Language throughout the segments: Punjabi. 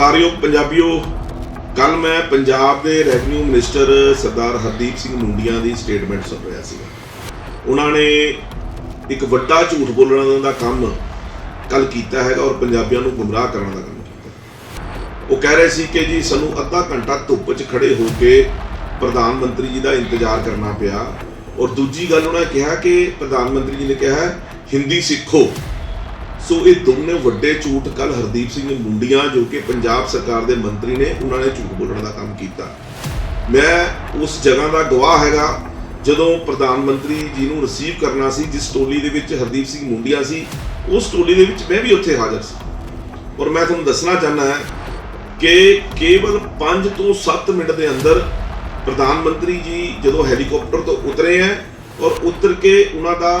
ਸਤਿਕਾਰਯੋਗ ਪੰਜਾਬੀਓ ਕੱਲ ਮੈਂ ਪੰਜਾਬ ਦੇ ਰੈਵਨਿਊ ਮਿਨਿਸਟਰ ਸਰਦਾਰ ਹਰਦੀਪ ਸਿੰਘ ਮੁੰਡੀਆਂ ਦੀ ਸਟੇਟਮੈਂਟ ਸੁਣ ਰਿਹਾ ਸੀਗਾ। ਉਹਨਾਂ ਨੇ ਇੱਕ ਵੱਡਾ ਝੂਠ ਬੋਲਣ ਦਾ ਕੰਮ ਕੱਲ ਕੀਤਾ ਹੈਗਾ ਔਰ ਪੰਜਾਬੀਆਂ ਨੂੰ ਗੁੰਮਰਾਹ ਕਰਨ ਦਾ ਕੰਮ ਕੀਤਾ। ਉਹ ਕਹਿ ਰਹੇ ਸੀ ਕਿ ਜੀ ਸਾਨੂੰ ਅੱਧਾ ਘੰਟਾ ਧੁੱਪ 'ਚ ਖੜੇ ਹੋ ਕੇ ਪ੍ਰਧਾਨ ਮੰਤਰੀ ਜੀ ਦਾ ਇੰਤਜ਼ਾਰ ਕਰਨਾ ਪਿਆ। ਔਰ ਦੂਜੀ ਗੱਲ ਉਹਨਾਂ ਨੇ ਕਿਹਾ ਕਿ ਪ੍ਰਧਾਨ ਮੰਤਰੀ ਜੀ ਨੇ ਕਿਹਾ, ਹਿੰਦੀ ਸਿੱਖੋ। ਸੋ ਇਹ ਦੋਨੇ ਵੱਡੇ ਝੂਠ ਕੱਲ ਹਰਦੀਪ ਸਿੰਘ ਮੁੰਡੀਆਂ, ਜੋ ਕਿ ਪੰਜਾਬ ਸਰਕਾਰ ਦੇ ਮੰਤਰੀ ਨੇ, ਉਹਨਾਂ ਨੇ ਝੂਠ ਬੋਲਣ ਦਾ ਕੰਮ ਕੀਤਾ। ਮੈਂ ਉਸ ਜਗ੍ਹਾ ਦਾ ਗਵਾਹ ਹੈਗਾ, ਜਦੋਂ ਪ੍ਰਧਾਨ ਮੰਤਰੀ ਜੀ ਨੂੰ ਰਿਸੀਵ ਕਰਨਾ ਸੀ, ਜਿਸ ਟੋਲੀ ਦੇ ਵਿੱਚ ਹਰਦੀਪ ਸਿੰਘ ਮੁੰਡੀਆਂ ਸੀ, ਉਸ ਟੋਲੀ ਦੇ ਵਿੱਚ ਮੈਂ ਵੀ ਉੱਥੇ ਹਾਜ਼ਰ ਸੀ। ਔਰ ਮੈਂ ਤੁਹਾਨੂੰ ਦੱਸਣਾ ਚਾਹੁੰਦਾ ਹਾਂ ਕਿ ਕੇਵਲ 5 ਤੋਂ 7 ਮਿੰਟ ਦੇ ਅੰਦਰ ਪ੍ਰਧਾਨ ਮੰਤਰੀ ਜੀ ਜਦੋਂ ਹੈਲੀਕਾਪਟਰ ਤੋਂ ਉਤਰੇ ਹੈ ਔਰ ਉਤਰ ਕੇ ਉਹਨਾਂ ਦਾ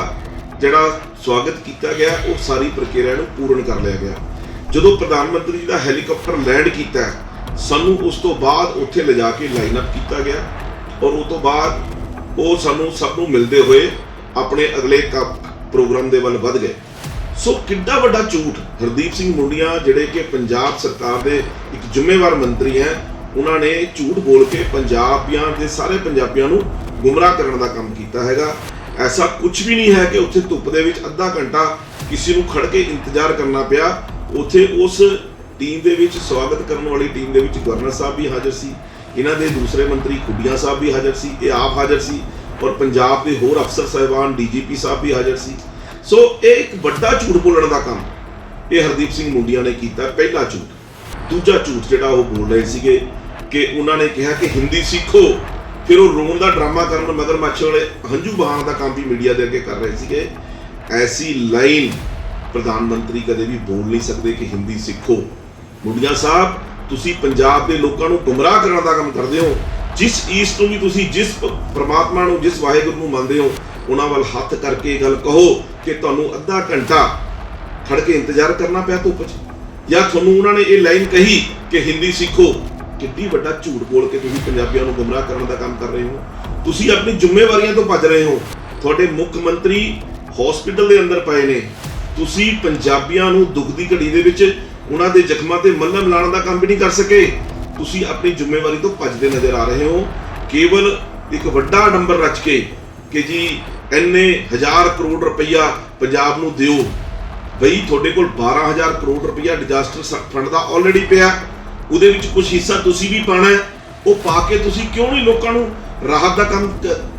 ਜਿਹੜਾ ਸਵਾਗਤ ਕੀਤਾ ਗਿਆ, ਉਹ ਸਾਰੀ ਪ੍ਰਕਿਰਿਆ ਨੂੰ ਪੂਰਨ ਕਰ ਲਿਆ ਗਿਆ। ਜਦੋਂ ਪ੍ਰਧਾਨ ਮੰਤਰੀ ਜੀ ਦਾ ਹੈਲੀਕਾਪਟਰ ਲੈਂਡ ਕੀਤਾ, ਸਾਨੂੰ ਉਸ ਤੋਂ ਬਾਅਦ ਉੱਥੇ ਲਿਜਾ ਕੇ ਲਾਈਨ ਅਪ ਕੀਤਾ ਗਿਆ ਔਰ ਉਸ ਤੋਂ ਬਾਅਦ ਉਹ ਸਾਨੂੰ ਸਭ ਨੂੰ ਮਿਲਦੇ ਹੋਏ ਆਪਣੇ ਅਗਲੇ ਕ- ਪ੍ਰੋਗਰਾਮ ਦੇ ਵੱਲ ਵੱਧ ਗਏ। ਸੋ ਕਿੰਨਾ ਵੱਡਾ ਝੂਠ। ਹਰਦੀਪ ਸਿੰਘ ਮੁੰਡੀਆਂ ਜਿਹੜੇ ਕਿ ਪੰਜਾਬ ਸਰਕਾਰ ਦੇ ਇੱਕ ਜ਼ਿੰਮੇਵਾਰ ਮੰਤਰੀ ਹੈ, ਉਹਨਾਂ ਨੇ ਝੂਠ ਬੋਲ ਕੇ ਪੰਜਾਬੀਆਂ ਦੇ ਸਾਰੇ ਪੰਜਾਬੀਆਂ ਨੂੰ ਗੁੰਮਰਾਹ ਕਰਨ ਦਾ ਕੰਮ ਕੀਤਾ ਹੈਗਾ। ਐਸਾ ਕੁਝ ਵੀ ਨਹੀਂ ਹੈ ਕਿ ਉੱਥੇ ਧੁੱਪ ਦੇ ਵਿੱਚ ਅੱਧਾ ਘੰਟਾ ਕਿਸੇ ਨੂੰ ਖੜ ਕੇ ਇੰਤਜ਼ਾਰ ਕਰਨਾ ਪਿਆ। ਉੱਥੇ ਉਸ ਟੀਮ ਦੇ ਵਿੱਚ ਸਵਾਗਤ ਕਰਨ ਵਾਲੀ ਟੀਮ ਦੇ ਵਿੱਚ ਗਵਰਨਰ ਸਾਹਿਬ ਵੀ ਹਾਜ਼ਰ ਸੀ। ਇਹਨਾਂ ਦੇ ਦੂਸਰੇ ਮੰਤਰੀ ਖੁੱਡੀਆਂ ਸਾਹਿਬ ਵੀ ਹਾਜ਼ਰ ਸੀ, ਇਹ ਆਪ ਹਾਜ਼ਰ ਸੀ ਔਰ ਪੰਜਾਬ ਦੇ ਹੋਰ ਅਫਸਰ ਸਾਹਿਬਾਨ ਡੀਜੀਪੀ ਸਾਹਿਬ ਵੀ ਹਾਜ਼ਰ ਸੀ। ਸੋ ਇਹ ਇੱਕ ਵੱਡਾ ਝੂਠ ਬੋਲਣ ਦਾ ਕੰਮ ਇਹ ਹਰਦੀਪ ਸਿੰਘ ਮੁੰਡੀਆਂ ਨੇ ਕੀਤਾ, ਪਹਿਲਾ ਝੂਠ। ਦੂਜਾ ਝੂਠ ਜਿਹੜਾ ਉਹ ਬੋਲ ਰਹੇ ਸੀਗੇ ਕਿ ਉਹਨਾਂ ਨੇ ਕਿਹਾ ਕਿ ਹਿੰਦੀ ਸਿੱਖੋ। ਫਿਰ ਉਹ ਰੋਣ ਦਾ ਡਰਾਮਾ ਕਰਨ ਮਗਰ ਮੱਛ ਵਾਲੇ ਹੰਝੂ ਬਹਾਉਣ ਦਾ ਕੰਮ ਵੀ ਮੀਡੀਆ ਦੇ ਅੱਗੇ ਕਰ ਰਹੇ ਸੀਗੇ। ਐਸੀ ਲਾਈਨ ਪ੍ਰਧਾਨ ਮੰਤਰੀ ਕਦੇ ਵੀ ਬੋਲ ਨਹੀਂ ਸਕਦੇ ਕਿ ਹਿੰਦੀ ਸਿੱਖੋ। ਮੁੰਡੀਆਂ ਸਾਹਿਬ, ਤੁਸੀਂ ਪੰਜਾਬ ਦੇ ਲੋਕਾਂ ਨੂੰ ਗੁੰਮਰਾਹ ਕਰਨ ਦਾ ਕੰਮ ਕਰਦੇ ਹੋ। ਜਿਸ ਈਸ ਨੂੰ ਵੀ ਤੁਸੀਂ ਜਿਸ ਪ- ਪ੍ਰਮਾਤਮਾ ਨੂੰ, ਜਿਸ ਵਾਹਿਗੁਰੂ ਨੂੰ ਮੰਨਦੇ ਹੋ, ਉਹਨਾਂ ਵੱਲ ਹੱਥ ਕਰਕੇ ਇਹ ਗੱਲ ਕਹੋ ਕਿ ਤੁਹਾਨੂੰ ਅੱਧਾ ਘੰਟਾ ਖੜ ਕੇ ਇੰਤਜ਼ਾਰ ਕਰਨਾ ਪਿਆ ਧੁੱਪ 'ਚ। ਜਾਂ ਤੁਹਾਨੂੰ ਉਹਨਾਂ ਨੇ ਇਹ ਲਾਈਨ ਕਹੀ ਕਿ ਹਿੰਦੀ ਸਿੱਖੋ ਕਿੰਨੀ ਵੱਡਾ ਝੂਠ ਬੋਲ ਕੇ ਤੁਸੀਂ ਪੰਜਾਬੀਆਂ ਨੂੰ ਗੁੰਮਰਾਹ ਕਰਨ ਦਾ ਕੰਮ ਕਰ ਰਹੇ ਹੋ? ਤੁਸੀਂ ਆਪਣੀ ਜ਼ਿੰਮੇਵਾਰੀਆਂ ਤੋਂ ਭੱਜ ਰਹੇ ਹੋ। ਤੁਹਾਡੇ ਮੁੱਖ ਮੰਤਰੀ ਹਸਪੀਟਲ ਦੇ ਅੰਦਰ ਪਏ ਨੇ। ਤੁਸੀਂ ਪੰਜਾਬੀਆਂ ਨੂੰ ਦੁੱਖ ਦੀ ਘੜੀ ਦੇ ਵਿੱਚ ਉਹਨਾਂ ਦੇ ਜ਼ਖਮਾਂ ਤੇ ਮੱਲਮ ਲਾਉਣ ਦਾ ਕੰਮ ਵੀ ਨਹੀਂ ਕਰ ਸਕੇ। ਤੁਸੀਂ ਆਪਣੀ ਜ਼ਿੰਮੇਵਾਰੀ ਤੋਂ ਭੱਜਦੇ ਨਜ਼ਰ ਆ ਰਹੇ ਹੋ। ਕੇਵਲ ਇੱਕ ਵੱਡਾ ਨੰਬਰ ਰਚ ਕੇ ਕਿ ਜੀ, ਇੰਨੇ ਹਜ਼ਾਰ ਕਰੋੜ ਰੁਪਈਆ ਪੰਜਾਬ ਨੂੰ ਦਿਓ। ਬਈ, ਤੁਹਾਡੇ ਕੋਲ 12000 ਕਰੋੜ ਰੁਪਈਆ ਡਿਜ਼ਾਸਟਰ ਫੰਡ ਦਾ ਆਲਰੇਡੀ ਪਿਆ। ਉਹਦੇ ਵਿੱਚ ਕੁਝ ਹਿੱਸਾ ਤੁਸੀਂ ਵੀ ਪਾਣਾ ਹੈ। ਉਹ ਪਾ ਕੇ ਤੁਸੀਂ ਕਿਉਂ ਨਹੀਂ ਲੋਕਾਂ ਨੂੰ ਰਾਹਤ ਦਾ ਕੰਮ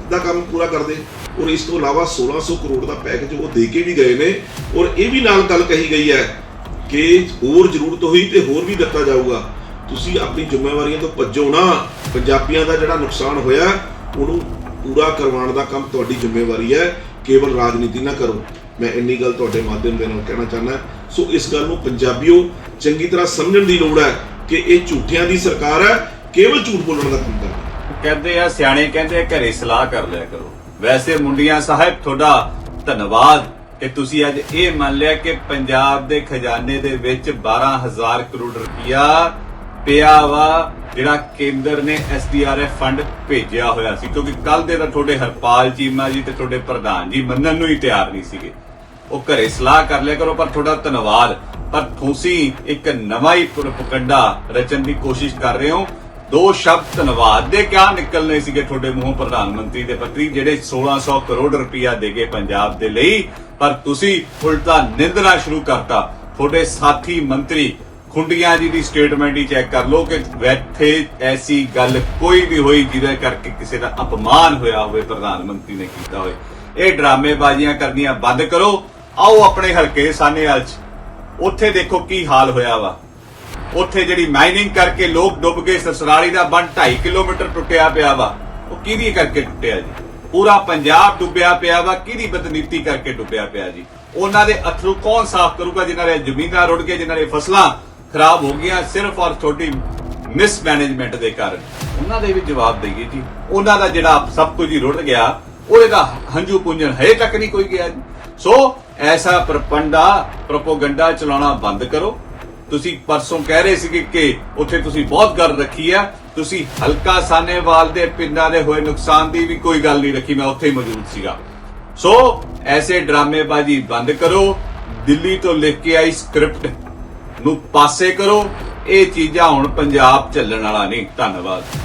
ਦਾ ਕੰਮ ਪੂਰਾ ਕਰਦੇ? ਔਰ ਇਸ ਤੋਂ ਇਲਾਵਾ 1600 ਕਰੋੜ ਦਾ ਪੈਕੇਜ ਉਹ ਦੇ ਕੇ ਵੀ ਗਏ ਨੇ। ਔਰ ਇਹ ਵੀ ਨਾਲ ਗੱਲ ਕਹੀ ਗਈ ਹੈ ਕਿ ਹੋਰ ਜ਼ਰੂਰਤ ਹੋਈ ਤੇ ਹੋਰ ਵੀ ਦਿੱਤਾ ਜਾਊਗਾ। ਤੁਸੀਂ ਆਪਣੀ ਜ਼ਿੰਮੇਵਾਰੀਆਂ ਤੋਂ ਭੱਜੋ ਨਾ। ਪੰਜਾਬੀਆਂ ਦਾ ਜਿਹੜਾ ਨੁਕਸਾਨ ਹੋਇਆ, ਉਹਨੂੰ ਪੂਰਾ ਕਰਵਾਉਣ ਦਾ ਕੰਮ ਤੁਹਾਡੀ ਜ਼ਿੰਮੇਵਾਰੀ ਹੈ। ਕੇਵਲ ਰਾਜਨੀਤੀ ਨਾ ਕਰੋ। ਮੈਂ ਇੰਨੀ ਗੱਲ ਤੁਹਾਡੇ ਮਾਧਿਅਮ ਦੇ ਨਾਲ ਕਹਿਣਾ ਚਾਹੁੰਦਾ। ਸੋ ਇਸ ਗੱਲ ਨੂੰ ਪੰਜਾਬੀਓ ਚੰਗੀ ਤਰ੍ਹਾਂ ਸਮਝਣ ਦੀ ਲੋੜ ਹੈ। ਕਿ ਇਹ ਝੂਠਿਆਂ ਦੀ ਸਰਕਾਰ ਹੈ, ਕੇਵਲ ਝੂਠ ਬੋਲਣ ਦਾ ਕੰਮ ਕਰਦੀ ਕਹਿੰਦੇ ਆ, ਸਿਆਣੇ ਕਹਿੰਦੇ ਆ, ਘਰੇ ਸਲਾਹ ਕਰ ਲਿਆ ਕਰੋ। ਵੈਸੇ ਮੁੰਡੀਆਂ ਸਾਹਿਬ, ਤੁਹਾਡਾ ਧੰਨਵਾਦ ਕਿ ਤੁਸੀਂ ਅੱਜ ਇਹ ਮੰਨ ਲਿਆ ਕਿ ਪੰਜਾਬ ਦੇ ਖਜ਼ਾਨੇ ਦੇ ਵਿੱਚ 12000 ਕਰੋੜ ਰੁਪਇਆ ਪਿਆ ਵਾ, ਜਿਹੜਾ ਕੇਂਦਰ ਨੇ ਐਸਡੀਆਰਐਫ ਫੰਡ ਭੇਜਿਆ ਹੋਇਆ ਸੀ। ਕਿਉਂਕਿ ਕੱਲ ਦੇ ਤਾਂ ਤੁਹਾਡੇ ਹਰਪਾਲ ਚੀਮਾ ਜੀ ਤੇ ਤੁਹਾਡੇ ਪ੍ਰਧਾਨ ਜੀ ਮੰਨਣ ਨੂੰ ਹੀ ਤਿਆਰ ਨਹੀਂ ਸੀਗੇ। ਉਹ ਘਰੇ ਸਲਾਹ ਕਰ ਲਿਆ ਕਰੋ, ਪਰ ਤੁਹਾਡਾ ਧੰਨਵਾਦ। ਪਰ ਤੁਸੀਂ ਇੱਕ ਨਵਾਂ ਹੀ ਪ੍ਰੋਪਗੈਂਡਾ ਰਚਣ ਦੀ ਕੋਸ਼ਿਸ਼ ਕਰ ਰਹੇ ਹੋ। ਦੋ ਸ਼ਬਦ ਧੰਨਵਾਦ ਦੇ ਕਿਆ ਨਿਕਲਨੇ ਸੀਗੇ ਤੁਹਾਡੇ ਮੂੰਹੋਂ ਪ੍ਰਧਾਨ ਮੰਤਰੀ ਦੇ ਪੱਤਰੀ, ਜਿਹੜੇ 1600 ਕਰੋੜ ਰੁਪਇਆ ਦੇਗੇ ਪੰਜਾਬ ਦੇ ਲਈ। ਪਰ ਤੁਸੀਂ ਉਲਟਾ ਨਿੰਦਣਾ ਸ਼ੁਰੂ ਕਰਤਾ। ਤੁਹਾਡੇ ਸਾਥੀ ਮੰਤਰੀ ਖੁੰਡੀਆਂ ਜੀ ਦੀ ਸਟੇਟਮੈਂਟ ਹੀ ਚੈੱਕ ਕਰ ਲਓ ਕਿ ਇੱਥੇ ਐਸੀ ਗੱਲ ਕੋਈ ਵੀ ਹੋਈ ਜਿਹਦੇ ਕਰਕੇ ਕਿਸੇ ਦਾ ਅਪਮਾਨ ਹੋਇਆ ਹੋਵੇ, ਪ੍ਰਧਾਨ ਮੰਤਰੀ ਨੇ ਕੀਤਾ ਹੋਵੇ। ਇਹ ਡਰਾਮੇਬਾਜ਼ੀਆਂ ਕਰਨੀਆਂ ਬੰਦ ਕਰੋ। ਆਓ ਆਪਣੇ ਹਲਕੇ ਸਾਨੇਵਾਲ ਚ। ਉੱਥੇ ਦੇਖੋ ਕੀ ਹਾਲ ਹੋਇਆ ਵਾ। ਉੱਥੇ ਜਿਹੜੀ ਮਾਈਨਿੰਗ ਕਰਕੇ ਲੋਕ ਡੁੱਬ ਗਏ, ਸਸਰਾਲੀ ਦਾ ਬੰਨ 2.5 ਕਿਲੋਮੀਟਰ ਟੁੱਟਿਆ ਪਿਆ ਵਾ। ਉਹ ਕਿਹਦੀ ਕਰਕੇ ਟੁੱਟਿਆ ਜੀ? ਪੂਰਾ ਪੰਜਾਬ ਡੁੱਬਿਆ ਪਿਆ ਵਾ, ਕਿਹਦੀ ਬਦਨੀਤੀ ਕਰਕੇ ਡੁੱਬਿਆ ਪਿਆ ਜੀ? ਉਹਨਾਂ ਦੇ ਅਥਰੂ ਕੌਣ ਸਾਫ਼ ਕਰੂਗਾ ਜਿਨ੍ਹਾਂ ਦੇ ਜ਼ਮੀਨਾਂ ਰੁੜ ਗਏ ਜਿਨ੍ਹਾਂ ਦੇ ਫਸਲਾਂ ਖਰਾਬ ਹੋ ਗਈਆਂ, ਸਿਰਫ ਔਰ ਤੁਹਾਡੀ ਮਿਸਮੈਨੇਜਮੈਂਟ ਦੇ ਕਾਰਨ। ਉਹਨਾਂ ਦੇ ਵੀ ਜਵਾਬ ਦੇਈਏ ਜੀ। ਉਹਨਾਂ ਦਾ ਜਿਹੜਾ ਸਭ ਕੁਝ ਹੀ ਰੁੜ ਗਿਆ, ਉਹਦੇ ਦਾ ਹੰਝੂ ਪੁੰਜਨ ਹਜੇ ਤੱਕ ਨਹੀਂ ਕੋਈ ਗਿਆ ਜੀ। ਸੋ ਐਸਾ ਪ੍ਰਪੰਡਾ, ਪ੍ਰੋਪਗੈਂਡਾ ਚਲਾਉਣਾ ਬੰਦ ਕਰੋ। ਤੁਸੀਂ ਪਰਸੋਂ ਕਹਿ ਰਹੇ ਸੀ ਕਿ ਉੱਥੇ ਤੁਸੀਂ ਬਹੁਤ ਗੱਲ ਰੱਖੀ ਆ। ਤੁਸੀਂ ਹਲਕਾ ਸਾਨੇਵਾਲ ਦੇ ਪਿੰਡਾਂ ਦੇ ਹੋਏ ਨੁਕਸਾਨ ਦੀ ਵੀ ਕੋਈ ਗੱਲ ਨਹੀਂ ਰੱਖੀ, ਮੈਂ ਉੱਥੇ ਹੀ ਮੌਜੂਦ ਸੀਗਾ। ਸੋ, ਐਸੇ ਡਰਾਮੇਬਾਜ਼ੀ ਬੰਦ ਕਰੋ। ਦਿੱਲੀ ਤੋਂ ਲਿਖ ਕੇ ਆਈ ਸਕ੍ਰਿਪਟ ਨੂੰ ਪਾਸੇ ਕਰੋ। ਇਹ ਚੀਜ਼ਾਂ ਹੁਣ ਪੰਜਾਬ ਚੱਲਣ ਵਾਲਾ ਨਹੀਂ। ਧੰਨਵਾਦ।